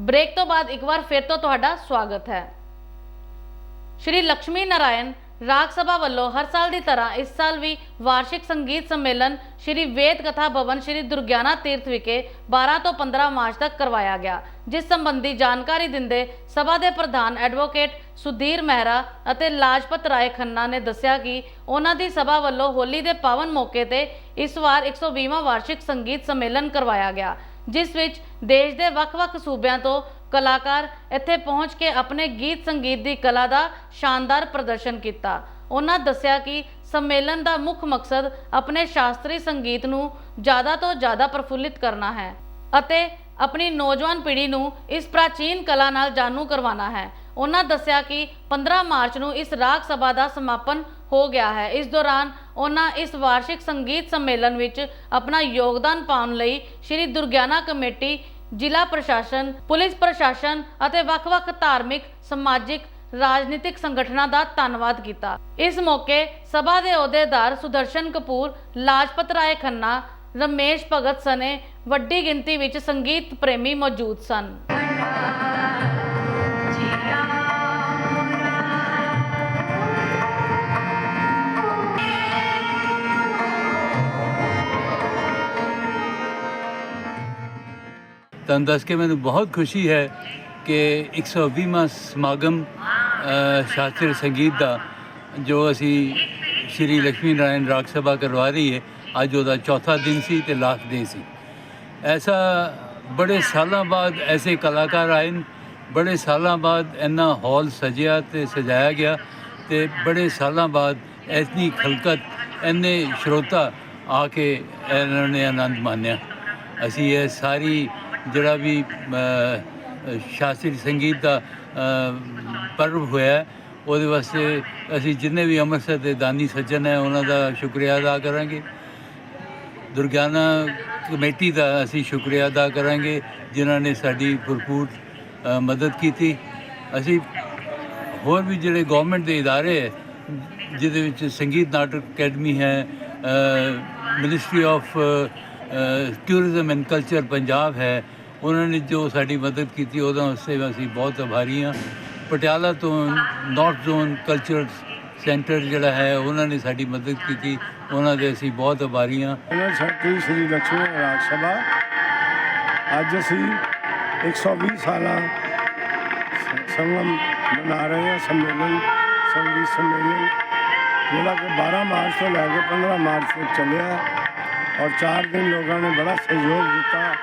Break ਤੋਂ ਬਾਅਦ ਇੱਕ ਵਾਰ ਫਿਰ ਤੋਂ ਤੁਹਾਡਾ ਸਵਾਗਤ ਹੈ। ਸ਼੍ਰੀ ਲక్ష్ਮੀ ਨਾਰਾਇਣ ਰਾਗ ਸਭਾ ਵੱਲੋਂ ਹਰ ਸਾਲ ਦੀ ਤਰ੍ਹਾਂ ਇਸ ਸਾਲ ਵੀ ਵਾਰਸ਼ਿਕ ਸੰਗੀਤ ਸੰਮੇਲਨ ਸ਼੍ਰੀ ਵੇਦ ਕਥਾ ਭਵਨ ਸ਼੍ਰੀ ਦੁਰਗਿਆਨਾ ਤੀਰਥ ਵਿਖੇ 12 ਤੋਂ 15 ਮਾਰਚ ਤੱਕ ਕਰਵਾਇਆ ਗਿਆ, ਜਿਸ ਸੰਬੰਧੀ ਜਾਣਕਾਰੀ ਦਿੰਦੇ ਸਭਾ ਦੇ ਪ੍ਰਧਾਨ ਐਡਵੋਕੇਟ ਸੁਧੀਰ ਮਹਿਰਾ ਅਤੇ ਲਾਜਪਤ ਰਾਏ ਖੰਨਾ ਨੇ ਦੱਸਿਆ ਕਿ ਉਹਨਾਂ ਦੀ ਸਭਾ ਵੱਲੋਂ ਹੋਲੀ ਦੇ ਪਾਵਨ ਮੌਕੇ ਤੇ ਇਸ ਵਾਰ 120ਵਾਂ ਵਾਰਸ਼ਿਕ ਸੰਗੀਤ ਸੰਮੇਲਨ ਕਰਵਾਇਆ ਗਿਆ ਜਿਸ ਵਿੱਚ ਦੇਸ਼ ਦੇ ਵੱਖ-ਵੱਖ ਸੂਬਿਆਂ ਤੋਂ ਕਲਾਕਾਰ ਇੱਥੇ ਪਹੁੰਚ ਕੇ ਆਪਣੇ ਗੀਤ ਸੰਗੀਤ ਦੀ ਕਲਾ ਦਾ ਸ਼ਾਨਦਾਰ ਪ੍ਰਦਰਸ਼ਨ ਕੀਤਾ। ਉਹਨਾਂ ਦੱਸਿਆ ਕਿ ਸੰਮੇਲਨ ਦਾ ਮੁੱਖ ਮਕਸਦ ਆਪਣੇ ਸ਼ਾਸਤਰੀ ਸੰਗੀਤ ਨੂੰ ਜ਼ਿਆਦਾ ਤੋਂ ਜ਼ਿਆਦਾ ਪ੍ਰਫੁੱਲਿਤ ਕਰਨਾ ਹੈ ਅਤੇ ਆਪਣੀ ਨੌਜਵਾਨ ਪੀੜ੍ਹੀ ਨੂੰ ਇਸ ਪ੍ਰਾਚੀਨ ਕਲਾ ਨਾਲ ਜਾਣੂ ਕਰਵਾਉਣਾ ਹੈ। ਉਹਨਾਂ ਦੱਸਿਆ ਕਿ 15 ਮਾਰਚ ਨੂੰ ਇਸ ਰਾਗ ਸਭਾ ਦਾ ਸਮਾਪਨ ਹੋ ਗਿਆ ਹੈ। ਇਸ ਦੌਰਾਨ ਉਹਨਾਂ ਇਸ ਵਾਰਸ਼ਿਕ ਸੰਗੀਤ ਸੰਮੇਲਨ ਵਿੱਚ ਆਪਣਾ ਯੋਗਦਾਨ ਪਾਉਣ ਲਈ ਸ਼੍ਰੀ ਦੁਰਗਿਆਨਾ ਕਮੇਟੀ, ਜ਼ਿਲ੍ਹਾ ਪ੍ਰਸ਼ਾਸਨ, ਪੁਲਿਸ ਪ੍ਰਸ਼ਾਸਨ ਅਤੇ ਵੱਖ-ਵੱਖ ਧਾਰਮਿਕ, ਸਮਾਜਿਕ, ਰਾਜਨੀਤਿਕ ਸੰਗਠਨਾਂ ਦਾ ਧੰਨਵਾਦ ਕੀਤਾ। ਇਸ ਮੌਕੇ ਸਭਾ ਦੇ ਅਹੁਦੇਦਾਰ ਸੁਦਰਸ਼ਨ ਕਪੂਰ, ਲਾਜਪਤ ਰਾਏ ਖੰਨਾ, ਰਮੇਸ਼ ਭਗਤ ਸਨੇ ਵੱਡੀ ਗਿਣਤੀ ਵਿੱਚ ਸੰਗੀਤ ਪ੍ਰੇਮੀ ਮੌਜੂਦ ਸਨ। ਤੁਹਾਨੂੰ ਦੱਸ ਕੇ ਮੈਨੂੰ ਬਹੁਤ ਖੁਸ਼ੀ ਹੈ ਕਿ 120ਵਾਂ ਸਮਾਗਮ ਸ਼ਾਸਤਰੀ ਸੰਗੀਤ ਦਾ, ਜੋ ਅਸੀਂ ਸ਼੍ਰੀ ਲక్ష్ਮੀ ਨਾਰਾਇਣ ਰਾਗ ਸਭਾ ਕਰਵਾ ਰਹੀ ਹੈ। ਅੱਜ ਉਹਦਾ ਚੌਥਾ ਦਿਨ ਸੀ ਤੇ ਲਾਸਟ ਦਿਨ ਸੀ। ਐਸਾ ਬੜੇ ਸਾਲਾਂ ਬਾਅਦ ਐਸੇ ਕਲਾਕਾਰ ਆਏ ਬੜੇ ਸਾਲਾਂ ਬਾਅਦ ਇੰਨਾ ਹਾਲ ਸਜਿਆ ਤੇ ਸਜਾਇਆ ਗਿਆ ਤੇ ਬੜੇ ਸਾਲਾਂ ਬਾਅਦ ਐਸੀ ਖਲਕਤ, ਇੰਨੇ ਸ਼ਰੋਤਾ ਆ ਕੇ ਇਹਨਾਂ ਨੇ ਆਨੰਦ ਮਾਣਿਆ। ਅਸੀਂ ਇਹ ਸਾਰੀ ਜਿਹੜਾ ਵੀ ਅ, ਸ਼ਾਸਤਰੀ ਸੰਗੀਤ ਦਾ ਅ, ਪਰਵ ਹੋਇਆ ਹੈ, ਉਹਦੇ ਵਾਸਤੇ ਅਸੀਂ ਜਿੰਨੇ ਵੀ ਅੰਮ੍ਰਿਤਸਰ ਦੇ ਦਾਨੀ ਸੱਜਣ ਹੈ ਉਹਨਾਂ ਦਾ ਸ਼ੁਕਰੀਆ ਅਦਾ ਕਰਾਂਗੇ ਦੁਰਗਿਆਨਾ ਕਮੇਟੀ ਦਾ ਅਸੀਂ ਸ਼ੁਕਰੀਆ ਅਦਾ ਕਰਾਂਗੇ ਜਿਨ੍ਹਾਂ ਨੇ ਸਾਡੀ ਭਰਪੂਰ ਅ, ਮਦਦ ਕੀਤੀ ਅਸੀਂ ਹੋਰ ਵੀ ਜਿਹੜੇ ਗਵਰਨਮੈਂਟ ਦੇ ادارے ਹੈ ਜਿਹਦੇ ਵਿੱਚ ਸੰਗੀਤ ਨਾਟਕ ਅਕੈਡਮੀ ਹੈ ministry of tourism and culture Punjab ਹੈ। ਉਹਨਾਂ ਨੇ ਜੋ ਸਾਡੀ ਮਦਦ ਕੀਤੀ, ਉਹਦਾ ਵਾਸਤੇ ਅਸੀਂ ਬਹੁਤ ਆਭਾਰੀ ਹਾਂ। ਪਟਿਆਲਾ ਤੋਂ ਨਾਰਥ ਜ਼ੋਨ ਕਲਚਰ ਸੈਂਟਰ ਜਿਹੜਾ ਹੈ, ਉਹਨਾਂ ਨੇ ਸਾਡੀ ਮਦਦ ਕੀਤੀ। ਉਹਨਾਂ ਦੇ ਅਸੀਂ ਬਹੁਤ ਆਭਾਰੀ ਹਾਂ। ਸਾਡੀ ਸ੍ਰੀ ਲక్ష్ਮੀ ਰਾਜ ਸਭਾ, ਅੱਜ ਅਸੀਂ 120 ਸਾਲਾਂ ਸ- ਸੰਗਮ ਮਨਾ ਰਹੇ ਹਾਂ, ਸੰਮੇਲਨ, ਸੰਗੀਤ ਸੰਮੇਲਨ, ਜਿਹੜਾ ਕਿ 12 ਮਾਰਚ ਤੋਂ ਲੈ ਕੇ 15 ਮਾਰਚ ਤੱਕ ਚੱਲਿਆ। ਔਰ 4 ਦਿਨ ਲੋਕਾਂ ਨੇ ਬੜਾ ਸਹਿਯੋਗ ਦਿੱਤਾ।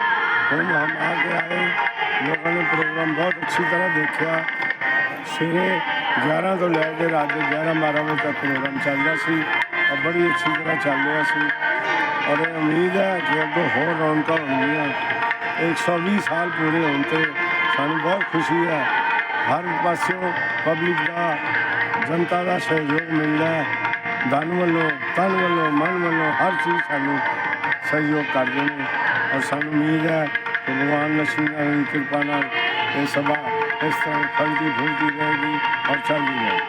ਹੁਣ ਹਮ ਆ ਕੇ ਆਏ। ਲੋਕਾਂ ਨੇ ਪ੍ਰੋਗਰਾਮ ਬਹੁਤ ਅੱਛੀ ਤਰ੍ਹਾਂ ਦੇਖਿਆ। ਸਵੇਰੇ 11 ਤੋਂ ਲੈ ਕੇ ਰਾਤ ਦੇ 11 12 ਵਜੇ ਤੱਕ ਪ੍ਰੋਗਰਾਮ ਚੱਲਦਾ ਸੀ। ਔਰ ਬੜੀ ਅੱਛੀ ਤਰ੍ਹਾਂ ਚੱਲ ਰਿਹਾ ਸੀ। ਔਰ ਇਹ ਉਮੀਦ ਹੈ ਕਿ ਅੱਗੇ ਹੋਰ ਰੌਣਕਾਂ ਹੋਣਗੀਆਂ। 120 ਸਾਲ ਪੂਰੇ ਹੋਣ ਤੇ ਸਾਨੂੰ ਬਹੁਤ ਖੁਸ਼ੀ ਹੈ। ਹਰ ਪਾਸਿਓਂ ਪਬਲਿਕ ਦਾ, ਜਨਤਾ ਦਾ ਸਹਿਯੋਗ ਮਿਲਦਾ ਹੈ। ਧਨ ਵੱਲੋਂ ਤਨ ਵੱਲੋਂ, ਮਨ ਵੱਲੋਂ ਹਰ ਚੀਜ਼ ਸਾਨੂੰ ਸਹਿਯੋਗ ਕਰਦੇ ਨੇ ਔਰ ਸਾਨੂੰ ਉਮੀਦ ਹੈ ਕਿ ਭਗਵਾਨ ਲక్ష్ਮੀ ਨਾਰਾਇਣ ਦੀ ਕਿਰਪਾ ਨਾਲ ਇਹ ਸਭਾ ਇਸ ਤਰ੍ਹਾਂ ਫਲਦੀ ਫੁੱਲਦੀ ਰਹੇਗੀ ਔਰ ਚੱਲਦੀ ਰਹੇਗੀ।